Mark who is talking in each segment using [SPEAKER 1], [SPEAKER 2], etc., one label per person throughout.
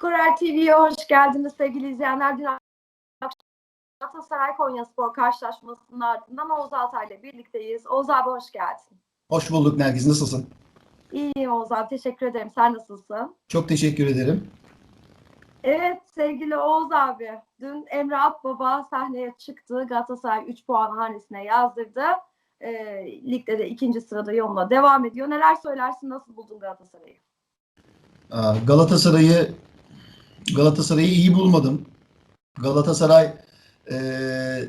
[SPEAKER 1] Skorer TV'ye hoş geldiniz sevgili izleyenler. Dün Galatasaray Konyaspor karşılaşmasının ardından Oğuz Altay ile birlikteyiz. Oğuz abi hoş geldin.
[SPEAKER 2] Hoş bulduk Nergiz. Nasılsın?
[SPEAKER 1] İyiyim Oğuz abi teşekkür ederim. Sen nasılsın?
[SPEAKER 2] Çok teşekkür ederim.
[SPEAKER 1] Evet sevgili Oğuz abi. Dün Emre Akbaba sahneye çıktı. Galatasaray 3 puan hanesine yazdırdı. E, ligde de ikinci sırada yoluna devam ediyor. Neler söylersin? Nasıl buldun Galatasaray'ı?
[SPEAKER 2] Galatasaray'ı Galatasaray'ı iyi bulmadım. Galatasaray eee,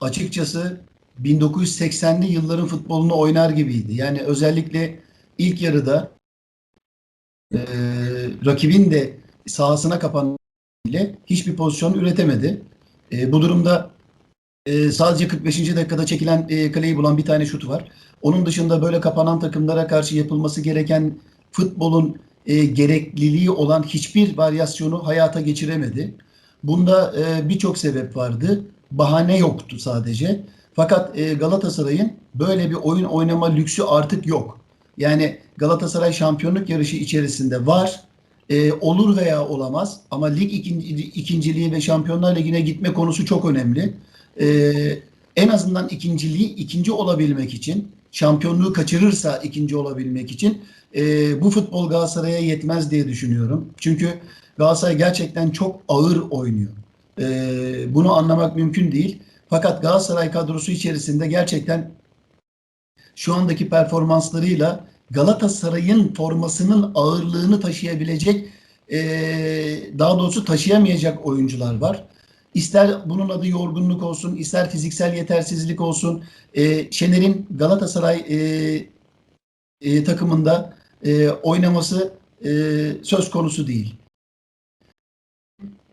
[SPEAKER 2] açıkçası 1980'li yılların futbolunu oynar gibiydi. Yani özellikle ilk yarıda eee, rakibin de sahasına kapan ile hiçbir pozisyon üretemedi. E, bu durumda e, sadece 45. dakikada çekilen e, kaleyi bulan bir tane şutu var. Onun dışında böyle kapanan takımlara karşı yapılması gereken futbolun e, gerekliliği olan hiçbir varyasyonu hayata geçiremedi. Bunda e, birçok sebep vardı. Bahane yoktu sadece. Fakat e, Galatasaray'ın böyle bir oyun oynama lüksü artık yok. Yani Galatasaray şampiyonluk yarışı içerisinde var. E, olur veya olamaz ama lig ikinci, ikinciliği ve Şampiyonlar Ligi'ne gitme konusu çok önemli. E, en azından ikinciliği ikinci olabilmek için şampiyonluğu kaçırırsa ikinci olabilmek için e, bu futbol Galatasaray'a yetmez diye düşünüyorum. Çünkü Galatasaray gerçekten çok ağır oynuyor. E, bunu anlamak mümkün değil. Fakat Galatasaray kadrosu içerisinde gerçekten şu andaki performanslarıyla Galatasaray'ın formasının ağırlığını taşıyabilecek e, daha doğrusu taşıyamayacak oyuncular var. İster bunun adı yorgunluk olsun, ister fiziksel yetersizlik olsun. E, Şener'in Galatasaray e, e, takımında e, oynaması e, söz konusu değil.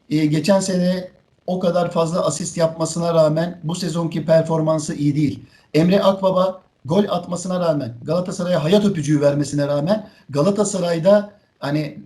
[SPEAKER 2] E, geçen sene o kadar fazla asist yapmasına rağmen bu sezonki performansı iyi değil. Emre Akbaba gol atmasına rağmen Galatasaray'a hayat öpücüğü vermesine rağmen Galatasaray'da hani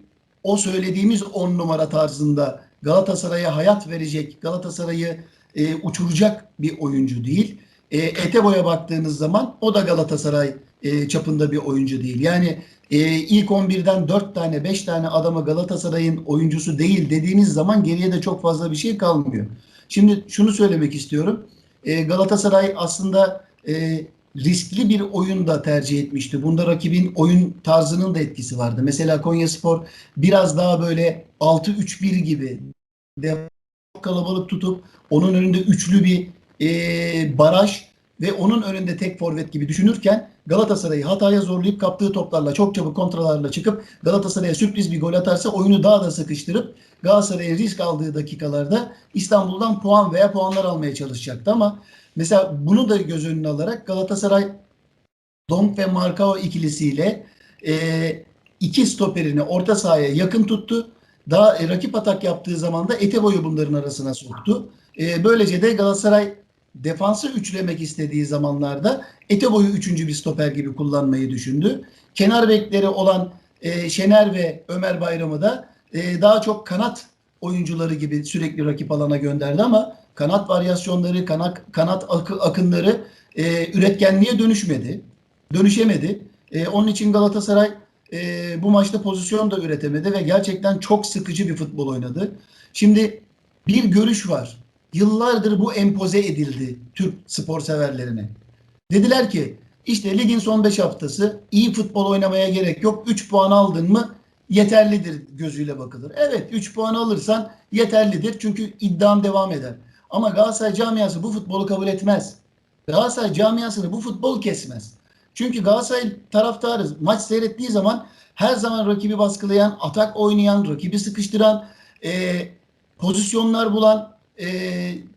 [SPEAKER 2] o söylediğimiz on numara tarzında Galatasaray'a hayat verecek, Galatasaray'ı e, uçuracak bir oyuncu değil. E, Etebo'ya baktığınız zaman o da Galatasaray e, çapında bir oyuncu değil. Yani e, ilk 11'den 4 tane 5 tane adamı Galatasaray'ın oyuncusu değil dediğiniz zaman geriye de çok fazla bir şey kalmıyor. Şimdi şunu söylemek istiyorum. E, Galatasaray aslında e, riskli bir oyun da tercih etmişti. Bunda rakibin oyun tarzının da etkisi vardı. Mesela Konyaspor biraz daha böyle 6-3-1 gibi çok kalabalık tutup onun önünde üçlü bir e, baraj ve onun önünde tek forvet gibi düşünürken Galatasaray'ı hataya zorlayıp kaptığı toplarla çok çabuk kontralarla çıkıp Galatasaray'a sürpriz bir gol atarsa oyunu daha da sıkıştırıp Galatasaray'ın risk aldığı dakikalarda İstanbul'dan puan veya puanlar almaya çalışacaktı ama mesela bunu da göz önüne alarak Galatasaray Donk ve Markao ikilisiyle e, iki stoperini orta sahaya yakın tuttu. Daha e, rakip atak yaptığı zaman da Etebo'yu bunların arasına soktu. E, böylece de Galatasaray defansı üçlemek istediği zamanlarda Etebo'yu üçüncü bir stoper gibi kullanmayı düşündü. Kenar bekleri olan e, Şener ve Ömer Bayram'ı da e, daha çok kanat oyuncuları gibi sürekli rakip alana gönderdi ama kanat varyasyonları, kanat, kanat akı, akınları e, üretkenliğe dönüşmedi. Dönüşemedi. E, onun için Galatasaray e, bu maçta pozisyon da üretemedi ve gerçekten çok sıkıcı bir futbol oynadı. Şimdi bir görüş var. Yıllardır bu empoze edildi Türk spor severlerine. Dediler ki işte ligin son 5 haftası iyi futbol oynamaya gerek yok. 3 puan aldın mı yeterlidir gözüyle bakılır. Evet 3 puan alırsan yeterlidir çünkü iddiam devam eder. Ama Galatasaray camiası bu futbolu kabul etmez. Galatasaray camiasını bu futbol kesmez. Çünkü Galatasaray taraftarı maç seyrettiği zaman her zaman rakibi baskılayan, atak oynayan, rakibi sıkıştıran, e, pozisyonlar bulan e,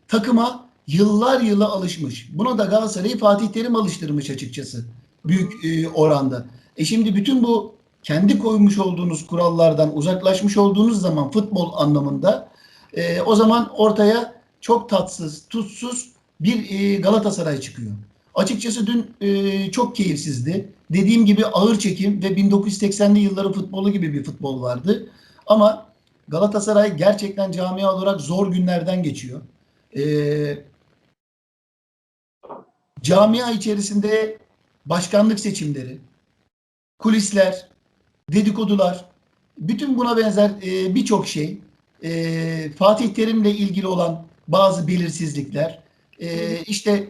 [SPEAKER 2] takıma yıllar yılı alışmış. Buna da Galatasaray'ı Fatih Terim alıştırmış açıkçası. Büyük e, oranda. E şimdi bütün bu kendi koymuş olduğunuz kurallardan uzaklaşmış olduğunuz zaman futbol anlamında e, o zaman ortaya çok tatsız, tutsuz bir e, Galatasaray çıkıyor. Açıkçası dün e, çok keyifsizdi. Dediğim gibi ağır çekim ve 1980'li yılların futbolu gibi bir futbol vardı. Ama Galatasaray gerçekten camia olarak zor günlerden geçiyor. E, camia içerisinde başkanlık seçimleri, kulisler, dedikodular, bütün buna benzer e, birçok şey, e, Fatih Terim'le ilgili olan bazı belirsizlikler, e, işte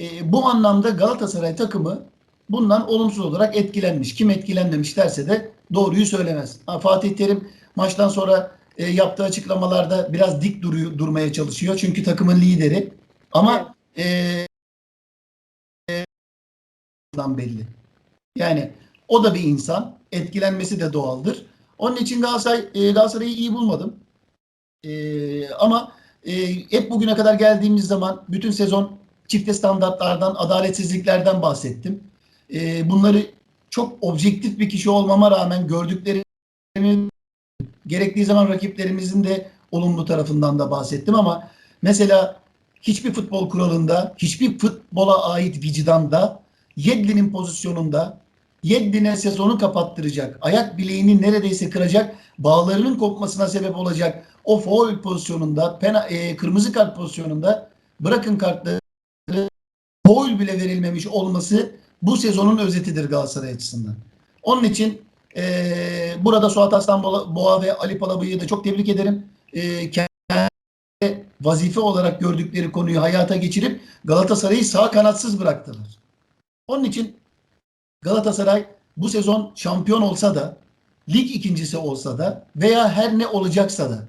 [SPEAKER 2] e, bu anlamda Galatasaray takımı bundan olumsuz olarak etkilenmiş. Kim etkilenmemiş derse de doğruyu söylemez. Ha, Fatih Terim maçtan sonra e, yaptığı açıklamalarda biraz dik duruyor, durmaya çalışıyor. Çünkü takımın lideri. Ama e, e, belli. Yani o da bir insan. Etkilenmesi de doğaldır. Onun için Galatasaray, e, Galatasaray'ı iyi bulmadım. E, ama e, hep bugüne kadar geldiğimiz zaman bütün sezon çifte standartlardan, adaletsizliklerden bahsettim. E, bunları çok objektif bir kişi olmama rağmen gördüklerimi gerektiği zaman rakiplerimizin de olumlu tarafından da bahsettim ama mesela hiçbir futbol kuralında, hiçbir futbola ait vicdanda Yedlin'in pozisyonunda Yedlin'e sezonu kapattıracak, ayak bileğini neredeyse kıracak, bağlarının kopmasına sebep olacak o foul pozisyonunda, pena, e, kırmızı kart pozisyonunda bırakın kartları foul bile verilmemiş olması bu sezonun özetidir Galatasaray açısından. Onun için e, burada Suat Aslan Boğa ve Ali Palabıyık'ı da çok tebrik ederim. E, kendi vazife olarak gördükleri konuyu hayata geçirip Galatasaray'ı sağ kanatsız bıraktılar. Onun için Galatasaray bu sezon şampiyon olsa da lig ikincisi olsa da veya her ne olacaksa da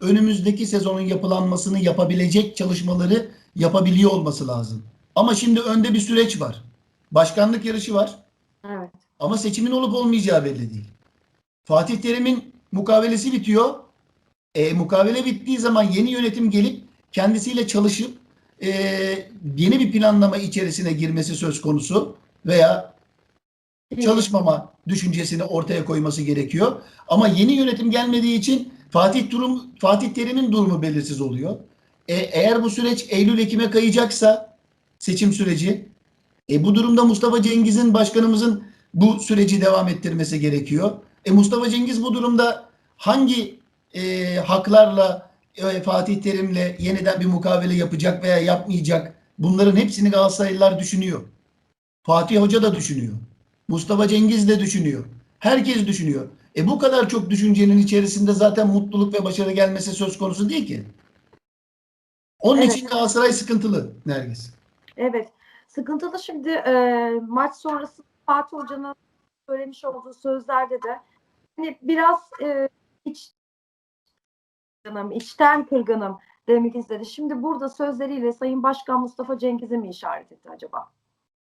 [SPEAKER 2] önümüzdeki sezonun yapılanmasını yapabilecek çalışmaları yapabiliyor olması lazım. Ama şimdi önde bir süreç var. Başkanlık yarışı var.
[SPEAKER 1] Evet.
[SPEAKER 2] Ama seçimin olup olmayacağı belli değil. Fatih Terim'in mukavelesi bitiyor. E, mukavele bittiği zaman yeni yönetim gelip kendisiyle çalışıp e, yeni bir planlama içerisine girmesi söz konusu veya çalışmama düşüncesini ortaya koyması gerekiyor. Ama yeni yönetim gelmediği için Fatih durum Fatih Terim'in durumu belirsiz oluyor. E, eğer bu süreç Eylül Ekim'e kayacaksa seçim süreci e, bu durumda Mustafa Cengiz'in başkanımızın bu süreci devam ettirmesi gerekiyor. E, Mustafa Cengiz bu durumda hangi e, haklarla e, Fatih Terim'le yeniden bir mukavele yapacak veya yapmayacak bunların hepsini Galatasaraylılar düşünüyor. Fatih Hoca da düşünüyor. Mustafa Cengiz de düşünüyor. Herkes düşünüyor. E bu kadar çok düşüncenin içerisinde zaten mutluluk ve başarı gelmesi söz konusu değil ki. Onun
[SPEAKER 1] Evet.
[SPEAKER 2] için Galatasaray sıkıntılı Nergis.
[SPEAKER 1] Evet. Sıkıntılı şimdi e, maç sonrası Fatih Hoca'nın söylemiş olduğu sözlerde de hani biraz e, iç kırgınım, içten kırgınım demek istedi. Şimdi burada sözleriyle Sayın Başkan Mustafa Cengiz'i mi işaret etti acaba?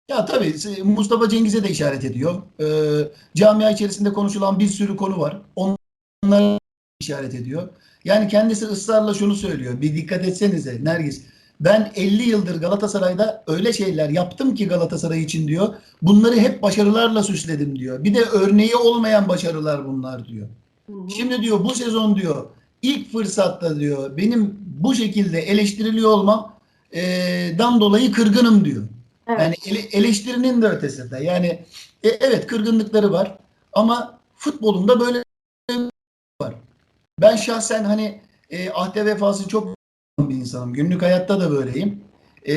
[SPEAKER 2] Ya tabii Mustafa Cengiz'e de işaret ediyor. Ee, camia içerisinde konuşulan bir sürü konu var. Onlara işaret ediyor. Yani kendisi ısrarla şunu söylüyor. Bir dikkat etsenize Nergis. Ben 50 yıldır Galatasaray'da öyle şeyler yaptım ki Galatasaray için diyor. Bunları hep başarılarla süsledim diyor. Bir de örneği olmayan başarılar bunlar diyor.
[SPEAKER 1] Hı hı.
[SPEAKER 2] Şimdi diyor bu sezon diyor ilk fırsatta diyor benim bu şekilde eleştiriliyor olmam e, dan dolayı kırgınım diyor.
[SPEAKER 1] Evet.
[SPEAKER 2] Yani ele- eleştirinin de ötesinde. Yani e, evet kırgınlıkları var ama futbolunda böyle var. Ben şahsen hani e, ahde vefası çok bir insanım. Günlük hayatta da böyleyim. E,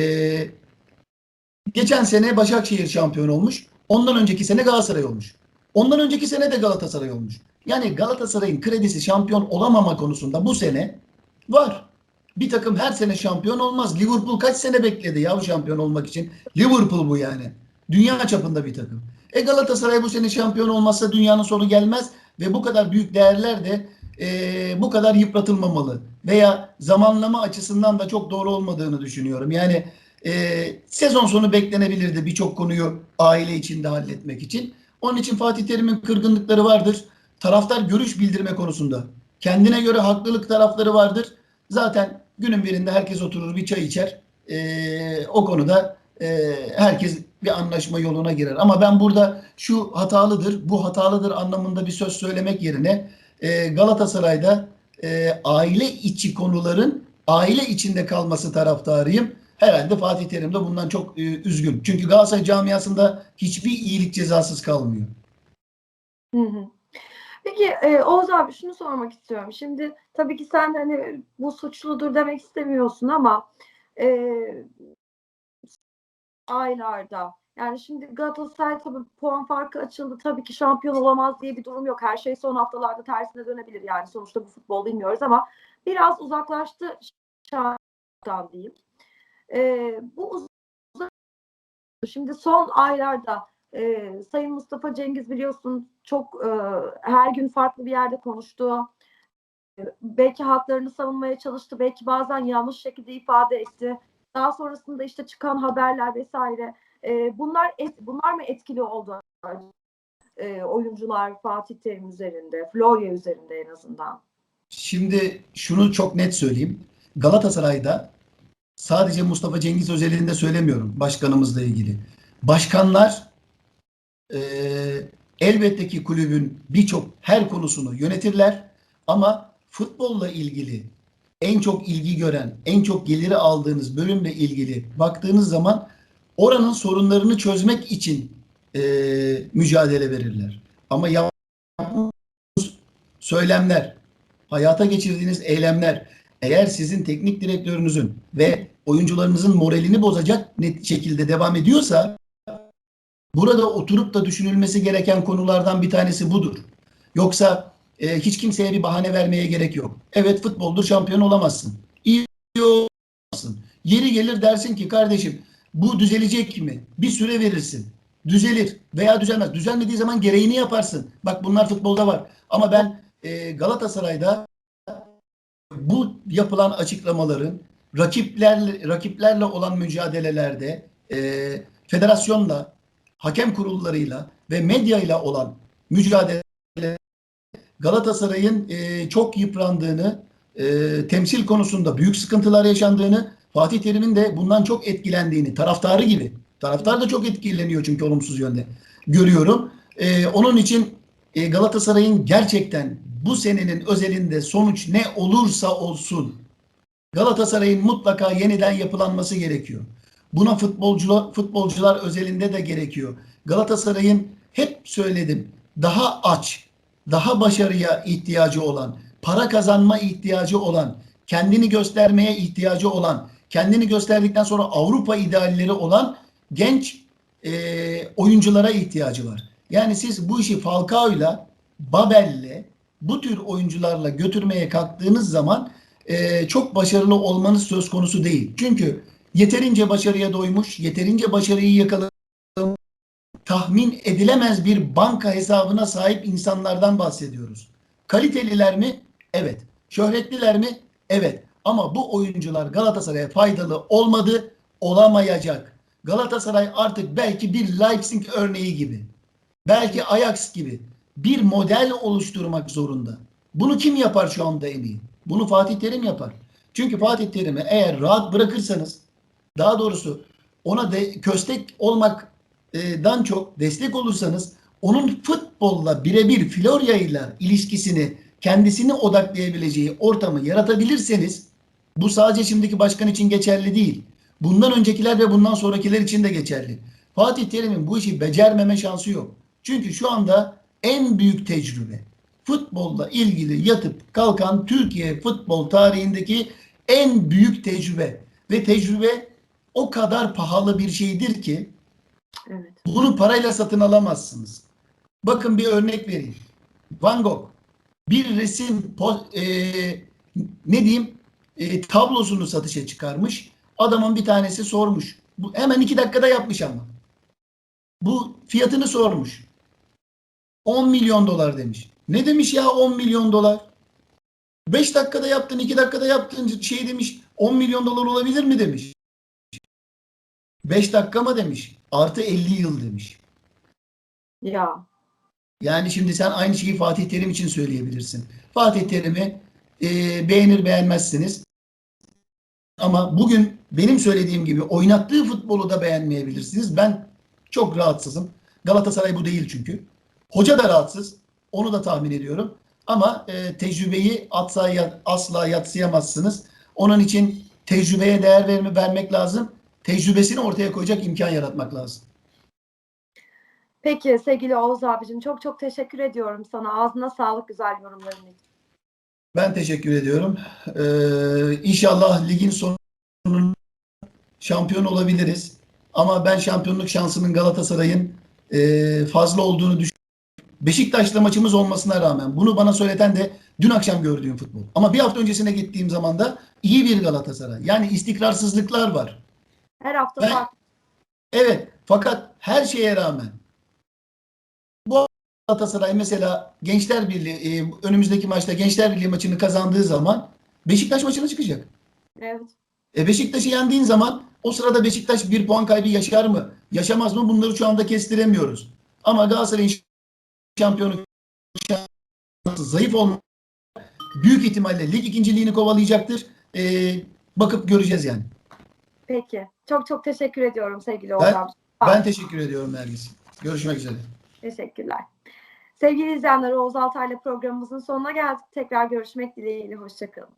[SPEAKER 2] geçen sene Başakşehir şampiyon olmuş. Ondan önceki sene Galatasaray olmuş. Ondan önceki sene de Galatasaray olmuş. Yani Galatasaray'ın kredisi şampiyon olamama konusunda bu sene var. Bir takım her sene şampiyon olmaz. Liverpool kaç sene bekledi ya şampiyon olmak için? Liverpool bu yani. Dünya çapında bir takım. E Galatasaray bu sene şampiyon olmazsa dünyanın sonu gelmez ve bu kadar büyük değerler de e, bu kadar yıpratılmamalı. Veya zamanlama açısından da çok doğru olmadığını düşünüyorum. Yani e, sezon sonu beklenebilirdi birçok konuyu aile içinde halletmek için. Onun için Fatih Terim'in kırgınlıkları vardır. Taraftar görüş bildirme konusunda. Kendine göre haklılık tarafları vardır. Zaten günün birinde herkes oturur bir çay içer. Ee, o konuda e, herkes bir anlaşma yoluna girer. Ama ben burada şu hatalıdır, bu hatalıdır anlamında bir söz söylemek yerine e, Galatasaray'da e, aile içi konuların aile içinde kalması taraftarıyım. Herhalde Fatih Terim de bundan çok e, üzgün. Çünkü Galatasaray camiasında hiçbir iyilik cezasız kalmıyor.
[SPEAKER 1] Hı hı. Peki e, Oğuz abi şunu sormak istiyorum. Şimdi tabii ki sen hani bu suçludur demek istemiyorsun ama e, aylarda Yani şimdi Galatasaray tabii puan farkı açıldı. Tabii ki şampiyon olamaz diye bir durum yok. Her şey son haftalarda tersine dönebilir. Yani sonuçta bu futbol bilmiyoruz ama biraz uzaklaştı şampiyondan diyeyim. Ee, bu uz- Şimdi son aylarda e, Sayın Mustafa Cengiz biliyorsun çok e, her gün farklı bir yerde konuştu. E, belki haklarını savunmaya çalıştı, belki bazen yanlış şekilde ifade etti. Daha sonrasında işte çıkan haberler vesaire. E, bunlar et, bunlar mı etkili oldu? E, oyuncular Fatih Terim üzerinde, Florya üzerinde en azından.
[SPEAKER 2] Şimdi şunu çok net söyleyeyim. Galatasaray'da sadece Mustafa Cengiz özelinde söylemiyorum başkanımızla ilgili. Başkanlar eee, elbette ki kulübün birçok her konusunu yönetirler ama futbolla ilgili en çok ilgi gören, en çok geliri aldığınız bölümle ilgili baktığınız zaman oranın sorunlarını çözmek için eee, mücadele verirler. Ama yaptığınız söylemler, hayata geçirdiğiniz eylemler eğer sizin teknik direktörünüzün ve oyuncularınızın moralini bozacak net şekilde devam ediyorsa burada oturup da düşünülmesi gereken konulardan bir tanesi budur. Yoksa e, hiç kimseye bir bahane vermeye gerek yok. Evet futboldur şampiyon olamazsın. İyi olamazsın. Yeri gelir dersin ki kardeşim bu düzelecek mi? Bir süre verirsin. Düzelir veya düzelmez. Düzelmediği zaman gereğini yaparsın. Bak bunlar futbolda var. Ama ben e, Galatasaray'da bu yapılan açıklamaların rakiplerle rakiplerle olan mücadelelerde e, federasyonla, hakem kurullarıyla ve medyayla olan mücadele Galatasaray'ın e, çok yıprandığını, e, temsil konusunda büyük sıkıntılar yaşandığını, Fatih Terim'in de bundan çok etkilendiğini, taraftarı gibi, taraftar da çok etkileniyor çünkü olumsuz yönde görüyorum. E, onun için e, Galatasaray'ın gerçekten bu senenin özelinde sonuç ne olursa olsun Galatasaray'ın mutlaka yeniden yapılanması gerekiyor. Buna futbolcular, futbolcular özelinde de gerekiyor. Galatasaray'ın hep söyledim daha aç, daha başarıya ihtiyacı olan, para kazanma ihtiyacı olan, kendini göstermeye ihtiyacı olan, kendini gösterdikten sonra Avrupa idealleri olan genç e, oyunculara ihtiyacı var. Yani siz bu işi Falcao'yla, Babel'le, bu tür oyuncularla götürmeye kalktığınız zaman e, çok başarılı olmanız söz konusu değil. Çünkü yeterince başarıya doymuş, yeterince başarıyı yakalamış, tahmin edilemez bir banka hesabına sahip insanlardan bahsediyoruz. Kaliteliler mi? Evet. Şöhretliler mi? Evet. Ama bu oyuncular Galatasaray'a faydalı olmadı, olamayacak. Galatasaray artık belki bir Leipzig örneği gibi, belki Ajax gibi bir model oluşturmak zorunda. Bunu kim yapar şu anda en? Bunu Fatih Terim yapar. Çünkü Fatih Terim'i eğer rahat bırakırsanız, daha doğrusu ona de, köstek olmaktan çok destek olursanız, onun futbolla birebir Florya ile ilişkisini, kendisini odaklayabileceği ortamı yaratabilirseniz, bu sadece şimdiki başkan için geçerli değil. Bundan öncekiler ve bundan sonrakiler için de geçerli. Fatih Terim'in bu işi becermeme şansı yok. Çünkü şu anda en büyük tecrübe futbolla ilgili yatıp kalkan Türkiye futbol tarihindeki en büyük tecrübe ve tecrübe o kadar pahalı bir şeydir ki
[SPEAKER 1] Evet.
[SPEAKER 2] bunu parayla satın alamazsınız. Bakın bir örnek vereyim. Van Gogh bir resim e, ne diyeyim e, tablosunu satışa çıkarmış. Adamın bir tanesi sormuş. Bu hemen iki dakikada yapmış ama. Bu fiyatını sormuş. 10 milyon dolar demiş. Ne demiş ya 10 milyon dolar? 5 dakikada yaptın, 2 dakikada yaptın şey demiş. 10 milyon dolar olabilir mi demiş. 5 dakika mı demiş. Artı 50 yıl demiş.
[SPEAKER 1] Ya.
[SPEAKER 2] Yani şimdi sen aynı şeyi Fatih Terim için söyleyebilirsin. Fatih Terim'i e, beğenir beğenmezsiniz. Ama bugün benim söylediğim gibi oynattığı futbolu da beğenmeyebilirsiniz. Ben çok rahatsızım. Galatasaray bu değil çünkü. Hoca da rahatsız. Onu da tahmin ediyorum. Ama e, tecrübeyi atsa, asla yatsıyamazsınız. Onun için tecrübeye değer verme, vermek lazım. Tecrübesini ortaya koyacak imkan yaratmak lazım.
[SPEAKER 1] Peki sevgili Oğuz abicim çok çok teşekkür ediyorum sana. Ağzına sağlık güzel yorumların için.
[SPEAKER 2] Ben teşekkür ediyorum. Ee, inşallah ligin sonunda şampiyon olabiliriz. Ama ben şampiyonluk şansının Galatasaray'ın e, fazla olduğunu düşünüyorum. Beşiktaş'la maçımız olmasına rağmen bunu bana söyleten de dün akşam gördüğüm futbol. Ama bir hafta öncesine gittiğim zaman da iyi bir Galatasaray. Yani istikrarsızlıklar var.
[SPEAKER 1] Her hafta
[SPEAKER 2] Ben-
[SPEAKER 1] farklı.
[SPEAKER 2] Evet fakat her şeye rağmen bu Galatasaray mesela Gençler Birliği e, önümüzdeki maçta Gençler Birliği maçını kazandığı zaman Beşiktaş maçına çıkacak.
[SPEAKER 1] Evet.
[SPEAKER 2] E Beşiktaş'ı yendiğin zaman o sırada Beşiktaş bir puan kaybı yaşar mı? Yaşamaz mı? Bunları şu anda kestiremiyoruz. Ama Galatasaray'ın şampiyonu zayıf olma büyük ihtimalle lig ikinciliğini kovalayacaktır. E, bakıp göreceğiz yani.
[SPEAKER 1] Peki. Çok çok teşekkür ediyorum sevgili Oğuz
[SPEAKER 2] Ben-. Ben teşekkür ediyorum Nergis. Görüşmek üzere.
[SPEAKER 1] Teşekkürler. Sevgili izleyenler Oğuz Altay'la programımızın sonuna geldik. Tekrar görüşmek dileğiyle. Hoşçakalın.